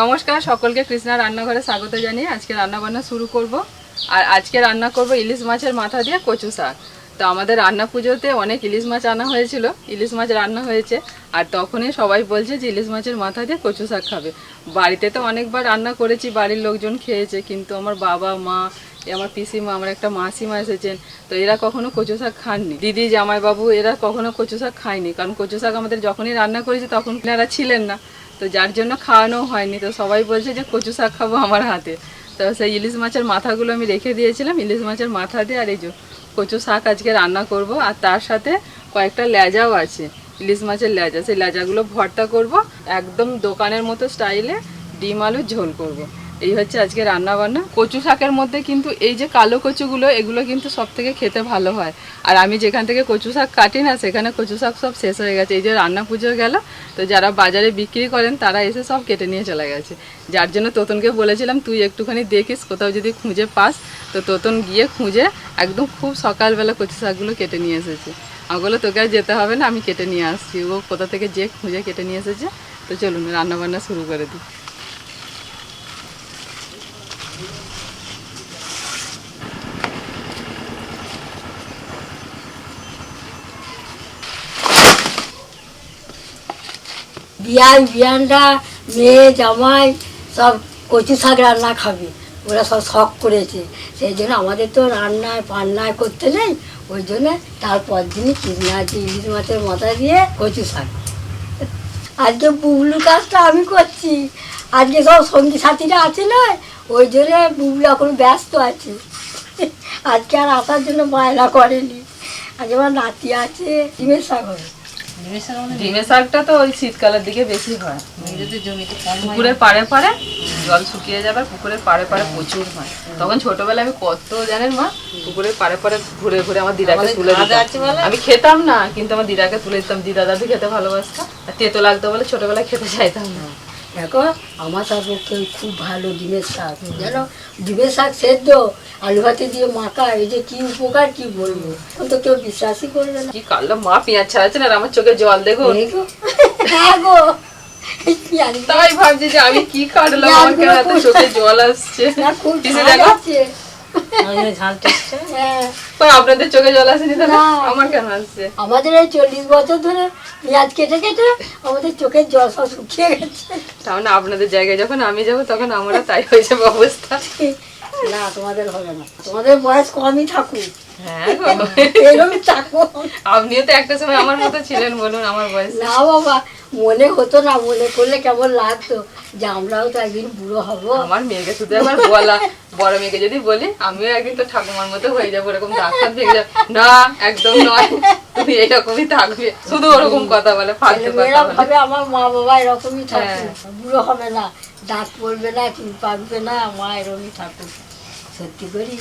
নমস্কার, সকলকে কৃষ্ণা রান্নাঘরে স্বাগত জানিয়ে আজকে রান্না বান্না শুরু করব। আর আজকে রান্না করব ইলিশ মাছের মাথা দিয়ে কচু শাক। তো আমাদের রান্না পুজোতে অনেক ইলিশ মাছ আনা হয়েছিল, ইলিশ মাছ রান্না হয়েছে, আর তখনই সবাই বলছে যে ইলিশ মাছের মাথা দিয়ে কচু শাক খাবে। বাড়িতে তো অনেকবার রান্না করেছি, বাড়ির লোকজন খেয়েছে, কিন্তু আমার বাবা, মা, আমার পিসিমা, আমার একটা মাসিমা এসেছেন, তো এরা কখনো কচু শাক খাননি। দিদি, জামাইবাবু, এরা কখনো কচু শাক খায়নি, কারণ কচু শাক আমাদের যখনই রান্না করেছি তখন এরা ছিলেন না। তো যার জন্য খাওয়ানো হয়নি, তো সবাই বলছে যে কচু শাক খাব আমার হাতে তো সেই ইলিশ মাছের মাথাগুলো আমি রেখে দিয়েছিলাম, ইলিশ মাছের মাথা দিয়ে, আর এই যে কচু শাক আজকে রান্না করব, আর তার সাথে কয়েকটা লেজাও আছে, ইলিশ মাছের লেজা সেই লেজাগুলো ভর্তা করব, একদম দোকানের মতো স্টাইলে ডিম আলুর ঝোল করব। এই হচ্ছে আজকে রান্না বান্না কচু শাকের মধ্যে কিন্তু এই যে কালো কচুগুলো, এগুলো কিন্তু সব থেকে খেতে ভালো হয়। আর আমি যেখান থেকে কচু শাক কাটি না, সেখানে কচু শাক সব শেষ হয়ে গেছে। এই যে রান্না পুজো গেল, তো যারা বাজারে বিক্রি করেন, তারা এসে সব কেটে নিয়ে চলে গেছে। যার জন্য তোতনকে বলেছিলাম, তুই একটুখানি দেখিস, কোথাও যদি খুঁজে পাস। তো তোতন গিয়ে খুঁজে একদম খুব সকালবেলা কচু শাকগুলো কেটে নিয়ে এসেছে। ওগুলো তোকে আর যেতে হবে না, আমি কেটে নিয়ে আসছি। ও কোথা থেকে যে খুঁজে কেটে নিয়ে এসেছে। তো চলুন রান্না বান্না শুরু করে দিই। বিয়ান বিয়ানরা, মেয়ে, জামাই, সব কচু শাক রান্না খাবে। ওরা সব শখ করেছে। সেই জন্য আমাদের তো রান্নায়, পান্নায় করতে নেই। ওই জন্য তারপর দিনই কিনা আছে ইলিশ মাছের মাথা দিয়ে কচু শাক। আজকে বুবলু কাজটা আমি করছি। আজকে সব সঙ্গী সাথীরা আছে না? ওই জন্য বুবলু এখন ব্যস্ত আছে। আজকে আর আসার জন্য বায়না করেনি। আজকে আমার নাতি আছে ডিমের শাক হবে। ডিমের শাকটা তো ওই শীতকালের দিকে বেশি হয়। পুকুরের পাড়ে পাড়ে জল শুকিয়ে যাবে পুকুরের পাড়ে পাড়ে প্রচুর হয়। তখন ছোটবেলায় আমি কত জানেন মা? পুকুরের পাড়ে পাড়ে ঘুরে ঘুরে আমার দিদাকে তুলে? আমি খেতাম না কিন্তু আমার দিদাকে তুলে দিতাম। দিদা দাদু খেতে ভালোবাসতাম আর তেতো লাগতো বলে ছোটবেলায় খেতে চাইতাম না। দেখো আমার তার পক্ষে খুব ভালো ডিমের শাক জানো? ডিমের শাক সেদ্ধ আলু ভাতে দিয়ে মাখা এই যে কি উপকার কি বলব? এখন তো কেউ বিশ্বাসই করবে না। কি কালো মা পেঁয়াজ ছাড়াচ্ছেন আর আমার চোখে জল দেখো। এই গো, হ্যাঁ গো তাই ভাবছি যে আমি কি কাটলাম আমার কেন এত চোখে জল আসছে? না, খুব ঝাল দেখো? ঝাল হ্যাঁ, কই আপনাদের চোখে জল আসেনি তাহলে না। আমার কেন আসছে? আমাদের এই চল্লিশ বছর ধরে পেঁয়াজ কেটে কেটে আমাদের চোখের জল সব শুকিয়ে গেছে। তাহলে আপনাদের জায়গায় যখন আমি যাব তখন আমরা তাই হয়ে যাবে অবস্থা। না তোমাদের হবে না। তোমাদের বয়স কমই থাকুক। হ্যাঁ গো। এরকমই আপনিও তো একটা সময় আমার মতো ছিলেন বলুন আমার বয়স। না বাবা মনে হতো না মনে করলে কেমন লাগতো। যে আমরাও তো একদিন বুড়ো হব। আমার মেয়েকে শুধু একবার বলা। বড় মেয়েকে যদি বলি আমিও একদিন তো ঠাকুমার মতো হয়ে যাব এরকম ডাক্তার দেখে যাব। না একদম নয়। তুমি এরকমই থাকবে। শুধু ওরকম কথা বলে ফালতু কথা বলে। আমার মা বাবা এরকমই থাকুক হ্যাঁ। বুড়ো হবে না দাঁত পড়বে না চুল পাকবে না মা এরকমই থাকুক। সত্যি করি?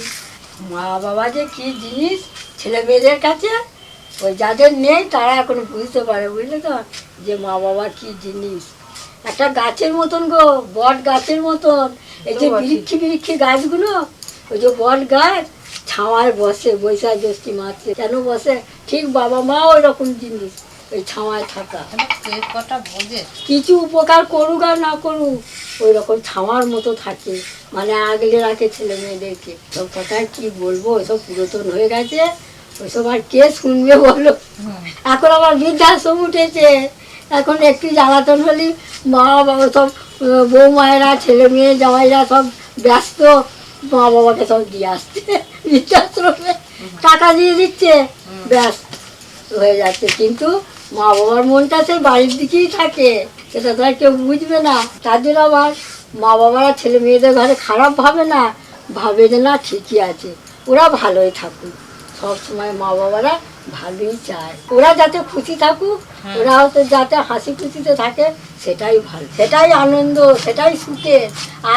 মা বাবা যে কি জিনিস ছেলে মেয়েদের কাছে ওই যাদের নেই তারা এখন বুঝতে পারে বুঝলে তো? যে মা বাবা কি জিনিস। একটা গাছের মতন গো বট গাছের মতন। এই যে। বৃক্ষি বৃক্ষি গাছগুলো ওই যে বট গাছ ছাওয়ায় বসে বৈশাখ জ্যোষ্ঠী মাসে কেন বসে? ঠিক বাবা মা ওই রকম জিনিস। ওই ছাওয়ায় থাকা। কটা বোঝে? কিছু উপকার করুক আর না করুক ওই রকম ছাওয়ার মতো থাকে। মানে আগলে রাখে ছেলে মেয়েদেরকে। সব কথা কি বলব? ওইসব পুরাতন হয়ে গেছে। ওইসব আর কে শুনবে বলো? এখন আমার বৃদ্ধাশ্রম উঠেছে। এখন একটু জ্বালাতন হলে মা বাবা সব বৌমায়েরা ছেলে মেয়ে জামাইরা সব ব্যস্ত। মা বাবাকে সব দিয়ে আসছে। বৃদ্ধাশ্রমে টাকা দিয়ে দিচ্ছে। ব্যস্ত হয়ে যাচ্ছে। কিন্তু মা বাবার মনটা সেই বাড়ির দিকেই থাকে সেটা তো আর কেউ বুঝবে না। তার জন্য আবার মা বাবারা ছেলে মেয়েদের ঘরে খারাপ ভাবে না ভাবে যে না ঠিকই আছে ওরা ভালোই থাকুক। সবসময় মা বাবারা ভালোই চায়। ওরা যাতে খুশি থাকুক ওরা হয়তো যাতে হাসি খুশিতে থাকে সেটাই ভালো সেটাই আনন্দ সেটাই সুখে।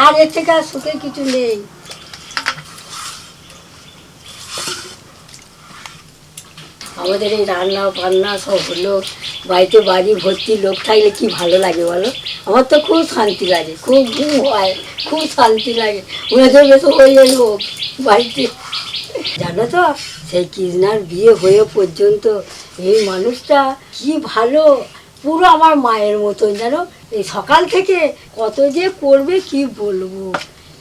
আর এর থেকে আর সুখের কিছু নেই। আমাদের এই রান্না, বান্না সব হলো। বাড়িতে বাড়ি ভর্তি লোক থাকলে কি ভালো লাগে বলো? আমার তো খুব শান্তি লাগে, খুব ঘুম হয়, খুব শান্তি লাগে। হচ্ছে বেশ হয়ে লোক বাড়িতে। জানো তো, সেই কৃষ্ণার বিয়ে হয়ে পর্যন্ত এই মানুষটা কি ভালো? পুরো আমার মায়ের মতন, জানো? এই সকাল থেকে কত যে করবে কি বলব?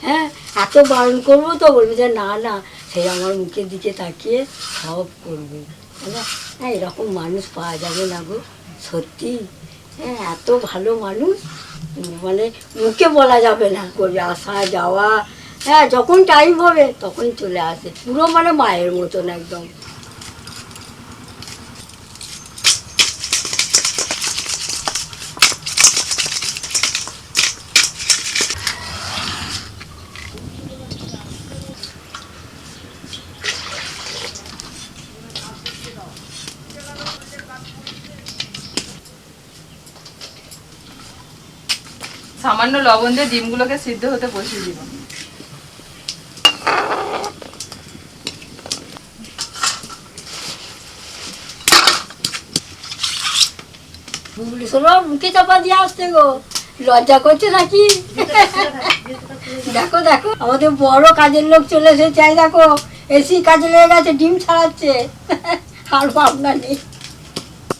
হ্যাঁ এত বারণ করব তো বলবে যে, না না, সেই আমার মুখের দিকে তাকিয়ে সব করবে। হ্যাঁ এরকম মানুষ পাওয়া যাবে না গো, সত্যি। হ্যাঁ এত ভালো মানুষ মানে মুখে বলা যাবে না করবে আসা, যাওয়া। হ্যাঁ যখন টাইম হবে, তখন চলে আসে। পুরো মানে মায়ের মতন একদম। সামান্য লবণ দিয়ে ডিমগুলোকে সিদ্ধ হতে বসিয়ে দিব। মুখে চাপা দিয়ে আসতে গো। লজ্জা করছে নাকি? দেখো দেখো আমাদের বড় কাজের লোক চলে এসেছে। এই দেখো এসি কাজে লেগে গেছে ডিম ছাড়াচ্ছে। আর ভাবনা নেই।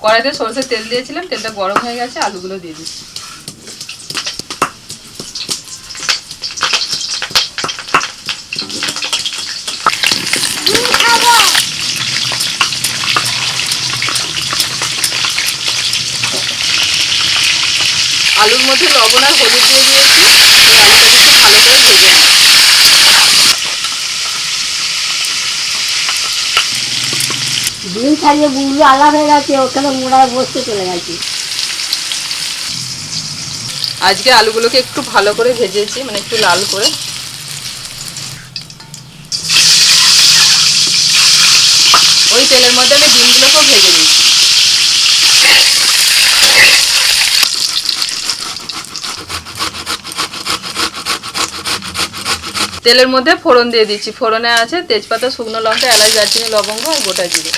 কড়াইতে সরষের তেল দিয়েছিলাম তেলটা গরম হয়ে গেছে আলুগুলো দিয়ে দিচ্ছি। আলুর মধ্যে লবণ আর হলুদ দিয়ে দিয়েছি। এবার আলুটাকে একটু ভালো করে ভেজে নেব। ডিম ছাড়িয়ে বুবলি আলাদা হয়ে গেছে ওখানে মোড়ায় বসতে চলে গেছে। আজকে আলুগুলোকে একটু ভালো করে ভেজেছি মানে একটু লাল করে। ওই তেলের মধ্যে আমি ডিমগুলোকেও ভেজে নিচ্ছি। তেলের মধ্যে ফোড়ন দিয়ে দিচ্ছি। ফোড়নে আছে তেজপাতা শুকনো লঙ্কা এলাচ দারচিনি লবঙ্গ আর গোটা জিরে।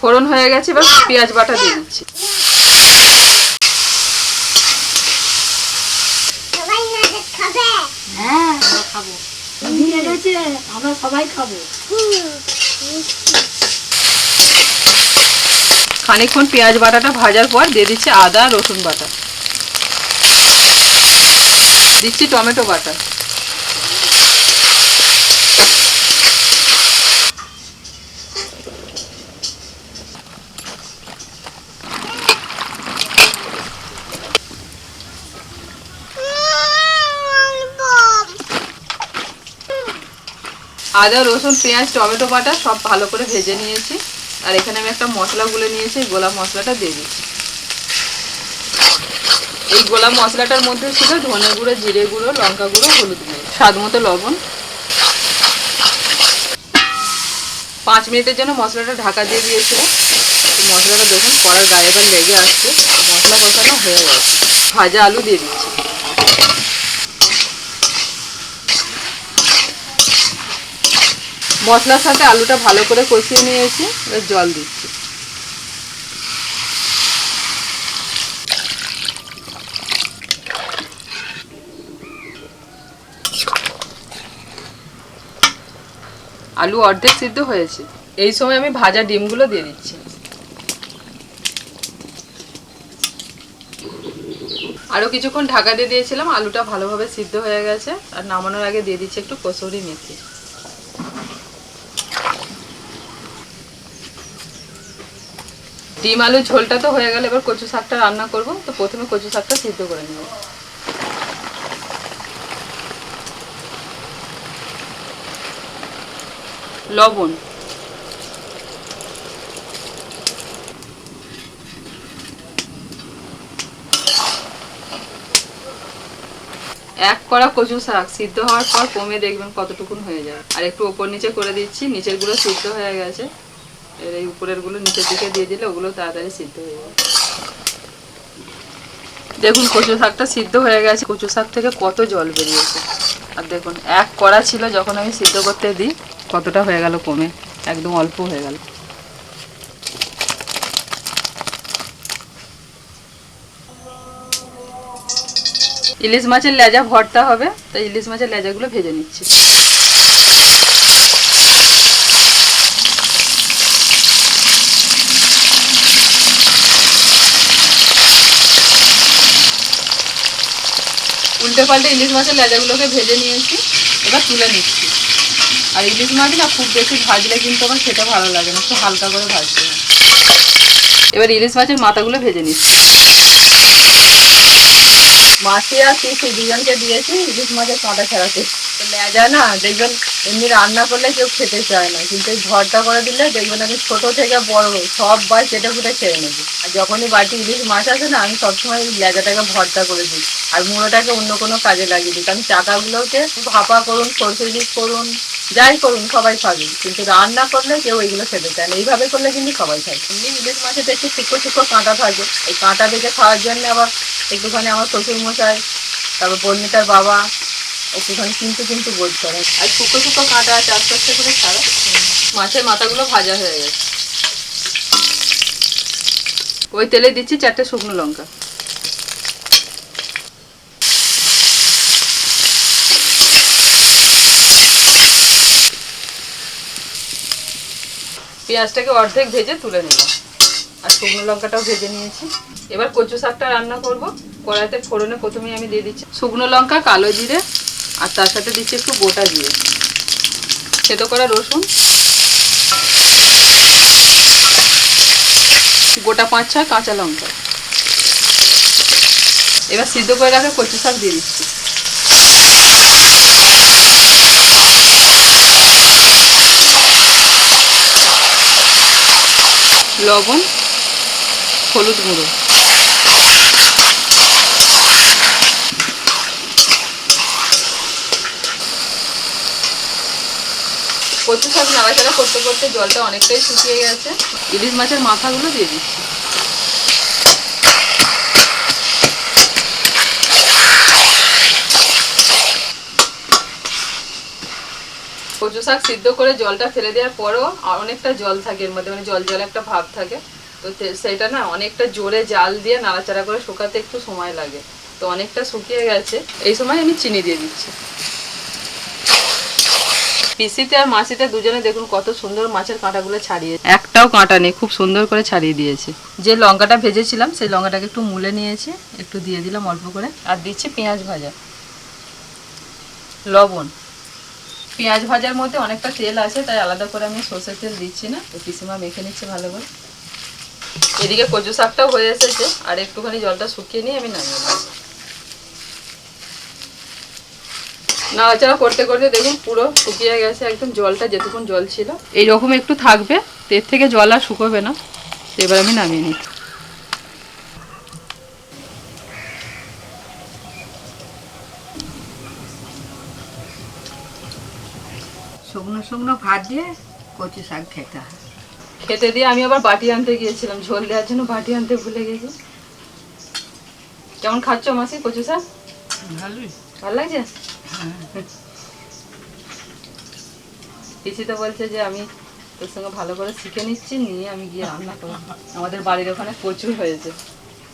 ফোড়ন হয়ে গেছে এবার পেঁয়াজ বাটা দিয়ে দিচ্ছি। হ্যাঁ আমরা সবাই খাব। খানিকক্ষণ পেঁয়াজ বাটাটা ভাজার পর দিয়ে দিচ্ছি আদা রসুন বাটা। দিচ্ছি টমেটো বাটা। আদা, রসুন, পেঁয়াজ, টমেটো, বাটা সব ভালো করে ভেজে নিয়েছি। আর এখানে আমি একটা মশলা গুলে নিয়েছি গোলাপ মশলাটা দিয়ে দিচ্ছি। এই গোলাপ মশলাটার মধ্যে ছিল ধনে গুঁড়ো, জিরে গুঁড়ো, লঙ্কা গুঁড়ো, হলুদ গুঁড়ো, স্বাদ মতো লবণ। পাঁচ মিনিটের জন্য মশলাটা ঢাকা দিয়ে দিয়েছিল মশলাটা দেখুন, কড়ার গায়ে লেগে আসছে। মশলা কষানো হয়ে গেছে। ভাজা আলু দিয়ে দিচ্ছি। মশলার সাথে আলুটা ভালো করে কষিয়ে নিয়েছি, এবার জল দিচ্ছি। আলু অর্ধেক সিদ্ধ হয়েছে। এই সময় আমি ভাজা ডিমগুলো দিয়ে দিচ্ছি। আরও কিছুক্ষণ ঢাকা দিয়ে দিয়েছিলাম, আলুটা ভালোভাবে সিদ্ধ হয়ে গেছে, আর নামানোর আগে দিয়ে দিচ্ছি একটু কসুরি মেথি। ডিম আলু ঝোলটা তো হয়ে গেল, এবার কচু শাকটা রান্না করব। তো প্রথমে কচু শাকটা সিদ্ধ করে নেব। লবণ। এক কড়া কচু শাক সিদ্ধ হওয়ার পর কমে দেখবেন কতটুকুন হয়ে যায়। আর একটু ওপর নিচে করে দিচ্ছি নিচেরগুলো সিদ্ধ হয়ে গেছে। এর এই উপরেরগুলো নিচের দিকে দিয়ে দিলে ওগুলো তাড়াতাড়ি সিদ্ধ হয়ে যাবে। দেখুন, কচু শাকটা সিদ্ধ হয়ে গেছে। কচু শাক থেকে কত জল বেরিয়েছে। আর দেখুন, এক কড়া ছিল যখন আমি সিদ্ধ করতে দিই, কতটা হয়ে গেল কমে। একদম অল্প হয়ে গেল। ইলিশ মাছের লেজা ভর্তা হবে তাই ইলিশ মাছের লেজাগুলো ভেজে নিচ্ছি। উল্টে পাল্টে ইলিশ মাছের লেজাগুলোকে ভেজে নিয়েছি, এবার তুলে নিচ্ছি। আর ইলিশ মাছ না খুব বেশি ভাজলে কিন্তু আমার খেতে ভালো লাগে না, একটু হালকা করে ভাজতে এবার ইলিশ মাছের মাথাগুলো ভেজে নিচ্ছি। মাছি আর পিসি দুজনকে দিয়েছি, ইলিশ মাছের কাঁটা ছাড়াতে তো লেজা না? দেখবেন এমনি রান্না করলে কেউ খেতে চায় না, কিন্তু এই ভর্তা করে দিলে দেখবেন আমি ছোটো থেকে বড়, সব বার চেটে ফুটে খেয়ে নেব। আর যখনই বাড়িতে ইলিশ মাছ আসে না, আমি সবসময় এই লেজাটাকে ভর্তা করে দিই, আর মুড়োটাকে অন্য কোনো কাজে লাগিয়ে দিই, কারণ চাকাগুলোকে ভাপা করুন, সরষে করুন যাই করুন, সবাই খাবে কিন্তু রান্না করলে কেউ এগুলো খেতে চায় না। এইভাবে করলে কিন্তু সবাই খায় এমনি ইলিশ মাছের তো একটু শুকো শুকো কাঁটা থাকে। এই কাঁটা দেখে খাওয়ার জন্য আবার একটুখানি আমার শ্বশুর মশাই তারপর বর্ণিতার বাবা একটুখানি কিন্তু কিন্তু বোধ করে আর শুকো শুকো কাঁটা আছে, আস্তে আস্তে করে ছাড়া। মাছের মাথাগুলো ভাজা হয়ে গেছে। ওই তেলে দিচ্ছি চারটে শুকনো লঙ্কা। পেঁয়াজটাকে অর্ধেক ভেজে তুলে নিলাম। আর শুকনো লঙ্কাটাও ভেজে নিয়েছি। এবার কচু শাকটা রান্না করব। কড়াইতে ফোড়নে প্রথমেই আমি দিয়ে দিচ্ছি শুকনো লঙ্কা, কালো জিরে, আর তার সাথে দিচ্ছি একটু গোটা জিরে। সেতো করা রসুন। গোটা পাঁচ ছয় কাঁচা লঙ্কা। এবার সিদ্ধ করে রাখা কচু শাক দিয়ে দিচ্ছি। লবণ, হলুদ গুঁড়ো। কচু শাক নাড়াচাড়া করতে করতে জলটা অনেকটাই শুকিয়ে গেছে। ইলিশ মাছের মাথাগুলো দিয়ে দিচ্ছি। শাক সিদ্ধ করে জলটা ফেলে দেওয়ার পরেও অনেকটা জল থাকে এর মধ্যে মানে জল জল একটা ভাব থাকে। তো সেটা না অনেকটা জোরে জাল দিয়ে নাড়াচাড়া করে শুকাতে একটু সময় লাগে। তো অনেকটা শুকিয়ে গেছে। এই সময় আমি চিনি দিয়ে দিচ্ছি। পিসিতে আর মাসিতে দুজনে দেখুন কত সুন্দর মাছের কাঁটাগুলো ছাড়িয়ে একটাও কাঁটা নেই, খুব সুন্দর করে ছাড়িয়ে দিয়েছে। যে লঙ্কাটা ভেজেছিলাম, সেই লঙ্কাটাকে একটু মুলে নিয়েছি, একটু দিয়ে দিলাম অল্প করে। আর দিচ্ছি পেঁয়াজ ভাজা। লবণ। পেঁয়াজ ভাজার মধ্যে অনেকটা তেল আছে, তাই আলাদা করে আমি সর্ষের তেল দিচ্ছি না। তো পিসিমা মেখে নিচ্ছে ভালো করে। এদিকে কচু শাকটাও হয়ে এসেছে, আর একটুখানি জলটা শুকিয়ে নিয়ে আমি নামিয়ে নেব। নাড়াচাড়া করতে করতে দেখুন পুরো শুকিয়ে গেছে, একদম জলটা যেটুকুন জল ছিল। এইরকম একটু থাকবে তো এর থেকে জল আর শুকোবে না। এবার আমি নামিয়ে নিই শুকনো ভাত দিয়ে কচু শাক খেতে হয়। খেতে দিয়ে আমি আবার বাটি আনতে গিয়েছিলাম ঝোল দেওয়ার জন্য বাটি আনতে ভুলে গেছি। কেমন খাচ্ছ মাসি কচু শাক? ভালোই। ভালো লাগছে? পিসি তো বলছে যে আমি তোর সঙ্গে ভালো করে শিখে নিচ্ছি নিয়ে আমি গিয়ে রান্না করব। আমাদের বাড়ির ওখানে প্রচুর হয়েছে।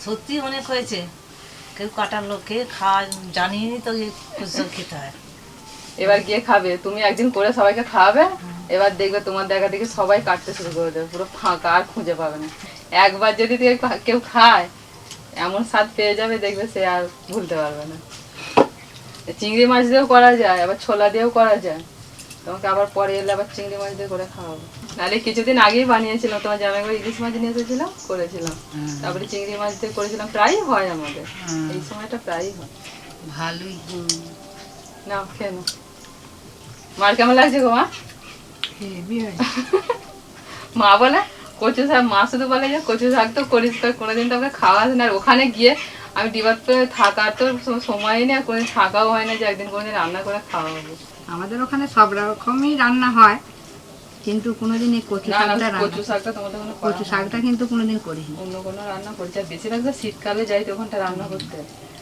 সত্যি অনেক হয়েছে। কেউ কাটার লোককে খাওয়া জানিয়ে তো খেতে হয়। এবার গিয়ে খাবে। তুমি একদিন করে সবাইকে খাওয়াবে এবার দেখবে তোমার দেখা দেখে সবাই কাটতে শুরু করে দেবে পুরো ফাঁকা আর খুঁজে পাবে না। একবার যদি কেউ কেউ খায় এমন স্বাদ পেয়ে যাবে দেখবে সে আর ভুলতে পারবে না। চিংড়ি মাছ দিয়েও করা যায় আবার ছোলা দিয়েও করা যায়। তোমাকে আবার পরে এলে আবার চিংড়ি মাছ দিয়ে করে খাওয়াবো। নাহলে কিছুদিন আগেই বানিয়েছিলাম তোমার জামাই করে ইলিশ মাছ নিয়ে এসেছিলাম করেছিলাম। তারপরে চিংড়ি মাছ দিয়ে করেছিলাম প্রায়ই হয় আমাদের। এই সময়টা প্রায়ই হয়। ভালোই। না কেন মার কেমন লাগছে গো মা? মা বলে কচু শাক মা শুধু বলে যে কচু শাক তো করিস তো কোনোদিন তোকে খাওয়াস না। আর ওখানে গিয়ে আমি ডিবার তো থাকার তো সম- সময়ই নেই আর কোনোদিন থাকাও হয় না যে একদিন কোনোদিন রান্না করে খাওয়াবো। আমাদের ওখানে সব রকমই রান্না হয় কিন্তু কোনোদিন এই কচু শাকটা কচু শাকটা তোমাদের কচু শাকটা কিন্তু কোনোদিন করিনি। অন্য কোনো রান্না করছে বেশিরভাগ তো শীতকালে যাই তো ওখানটা রান্না করতে